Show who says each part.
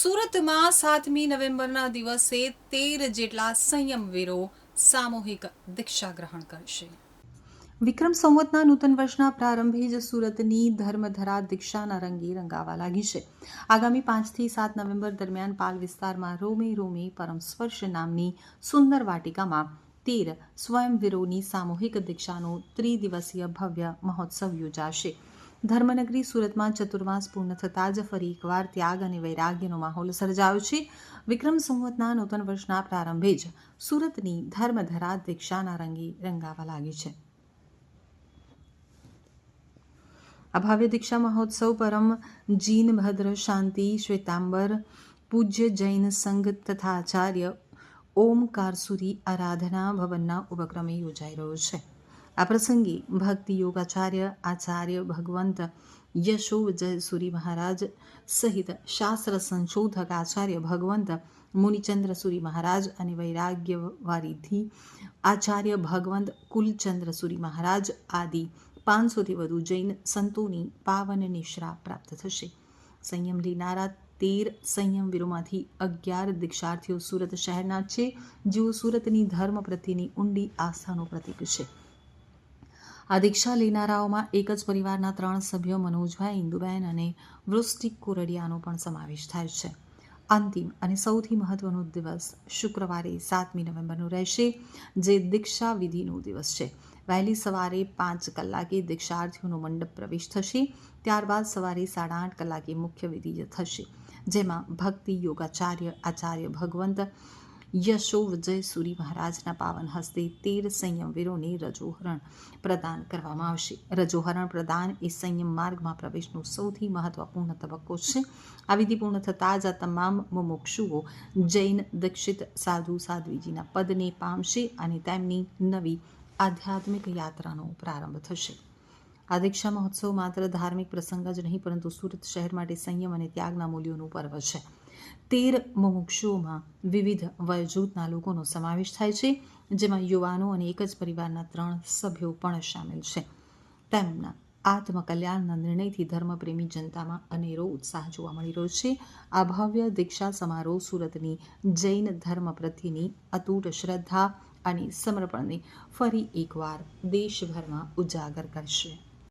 Speaker 1: સુરતમાં સાતમી નવેમ્બરના દિવસે તેર જેટલા સંયમવીરો સામૂહિક દીક્ષા ગ્રહણ કરશે. વિક્રમ સંવતના નૂતન વર્ષના પ્રારંભે જ સુરતની ધર્મધરા દીક્ષાના રંગે રંગાવા લાગી છે. આગામી પાંચથી સાત નવેમ્બર દરમિયાન પાલ વિસ્તારમાં રોમે રોમે પરમસ્પર્શ નામની સુંદર વાટિકામાં તેર સ્વયંવીરોની સામૂહિક દીક્ષાનો ત્રિદિવસીય ભવ્ય મહોત્સવ યોજાશે. ધર્મનગરી સુરતમાં ચતુર્માસ પૂર્ણ થતાં જ ફરી એકવાર ત્યાગ અને વૈરાગ્યનો માહોલ સર્જાયો છે. વિક્રમ સંવતના નૂતન વર્ષના પ્રારંભે જ સુરતની ધર્મધરા દીક્ષાના રંગે રંગાવા લાગી છે. આ ભવ્ય દીક્ષા મહોત્સવ પરમ જીન ભદ્ર શાંતિ શ્વેતાંબર પૂજ્ય જૈન સંઘ તથા આચાર્ય ઓમકારસુરી આરાધના ભવનના ઉપક્રમે યોજાઈ રહ્યો છે. આ પ્રસંગે ભક્તિ યોગાચાર્ય આચાર્ય ભગવંત યશો વિજય સુરી મહારાજ સહિત શાસ્ત્ર સંશોધક આચાર્ય ભગવંત મુનિચંદ્ર સુરી મહારાજ અને વૈરાગ્યવારીથી આચાર્ય ભગવંત કુલચંદ્ર સુરી મહારાજ આદિ પાંચસોથી વધુ જૈન સંતોની પાવન નિશ્રા પ્રાપ્ત થશે. સંયમ લેનારા તેર સંયમવીરોમાંથી અગિયાર દીક્ષાર્થીઓ સુરત શહેરના છે, જેઓ સુરતની ધર્મ પ્રત્યેની ઊંડી આસ્થાનું પ્રતીક છે. આ દીક્ષા લેનારાઓમાં એક જ પરિવારના ત્રણ સભ્યો મનોજભાઈ ઇન્દુબેન અને વૃષ્ટિક કોરડિયાનો પણ સમાવેશ થાય છે. અંતિમ અને સૌથી મહત્વનો દિવસ શુક્રવારે સાતમી નવેમ્બરનો રહેશે, જે દીક્ષા વિધિનો દિવસ છે. વહેલી સવારે પાંચ કલાકે દીક્ષાર્થીઓનો મંડપ પ્રવેશ થશે, ત્યારબાદ સવારે સાડા આઠ કલાકે મુખ્ય વિધિ થશે, જેમાં ભક્તિ, યોગાચાર્ય, આચાર્ય, ભગવંત યશો વિજય સુરી મહારાજના પાવન હસ્તે તેર સંયમવીરોને રજોહરણ પ્રદાન કરવામાં આવશે. રજોહરણ પ્રદાન એ સંયમ માર્ગમાં પ્રવેશનો સૌથી મહત્વપૂર્ણ તબક્કો છે. આ વિધિ પૂર્ણ થતાં જ આ તમામ મુમુક્ષુઓ જૈન, દીક્ષિત, સાધુ, સાધ્વીજીના પદને પામશે અને તેમની નવી આધ્યાત્મિક યાત્રાનો પ્રારંભ થશે. આ દીક્ષા મહોત્સવ માત્ર ધાર્મિક પ્રસંગ જ નહીં, પરંતુ સુરત શહેર માટે સંયમ અને ત્યાગના મૂલ્યોનું પર્વ છે. તેર મુમુક્ષુઓમાં વિવિધ વયજૂથના લોકોનો સમાવેશ થાય છે, જેમાં યુવાનો અને એક જ પરિવારના ત્રણ સભ્યો પણ સામેલ છે. તેમના આત્મકલ્યાણના નિર્ણયથી ધર્મપ્રેમી જનતામાં અનેરો ઉત્સાહ જોવા મળી રહ્યો છે. આ ભવ્ય દીક્ષા સમારોહ સુરતની જૈન ધર્મ પ્રત્યેની અતૂટ શ્રદ્ધા અને સમર્પણને ફરી એકવાર દેશભરમાં ઉજાગર કરશે.